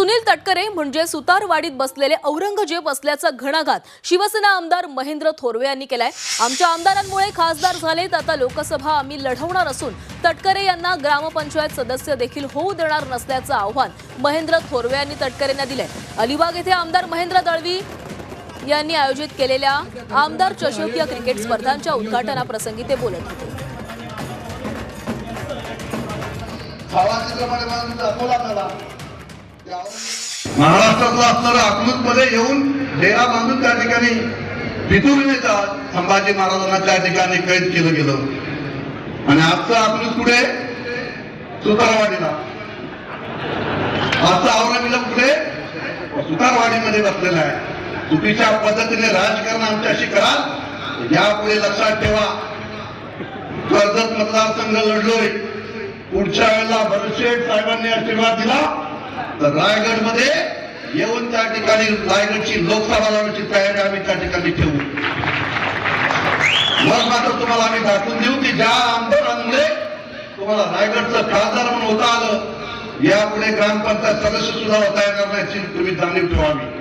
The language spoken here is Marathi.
सुनील तटकरे म्हणजे सुतारवाडीत बसलेले औरंगजेब असल्याचा घणाघात शिवसेना आमदार महेंद्र थोरवे यांनी केलाय. आमच्या आमदारांमुळे खासदार झालेत आता लोकसभा आम्ही लढवणार असून तटकरे यांना ग्रामपंचायत सदस्य देखील होऊ देणार नसल्याचं आव्हान महेंद्र थोरवे यांनी तटकरेंना दिलंय. अलिबाग येथे आमदार महेंद्र दळवी यांनी आयोजित केलेल्या आमदार चषकीय क्रिकेट स्पर्धांच्या उद्घाटनाप्रसंगी ते बोलत होते. दाखवला महाराष्ट्रातला असणारा अकलूजमध्ये येऊन डेरा बांधून त्या ठिकाणी पितूर नेतात संभाजी महाराजांना त्या ठिकाणी कैद केलं गेलं. आणि आजचं अकलूत कुठे? सुतारवाडीला. आजचा औरंगाबाद कुठे? सुतारवाडीमध्ये बसलेला आहे. चुकीच्या पद्धतीने राजकारण आमच्याशी करा. यापुढे लक्षात ठेवा. कर्जत मतदारसंघ लढलोय. पुढच्या वेळेला भरशेठ साहेबांनी आशीर्वाद दिला. तर रायगडमध्ये येऊन त्या ठिकाणी रायगडची लोकसभा लावण्याची तयारी आम्ही त्या ठिकाणी ठेवू. मग मात्र तुम्हाला आम्ही दाखवून देऊ की ज्या आमदारांमुळे तुम्हाला रायगडचं खासदार म्हणून होता आलं यापुढे ग्रामपंचायत सदस्य सुद्धा होता येणार नाही तुम्ही जाणीव ठेवावी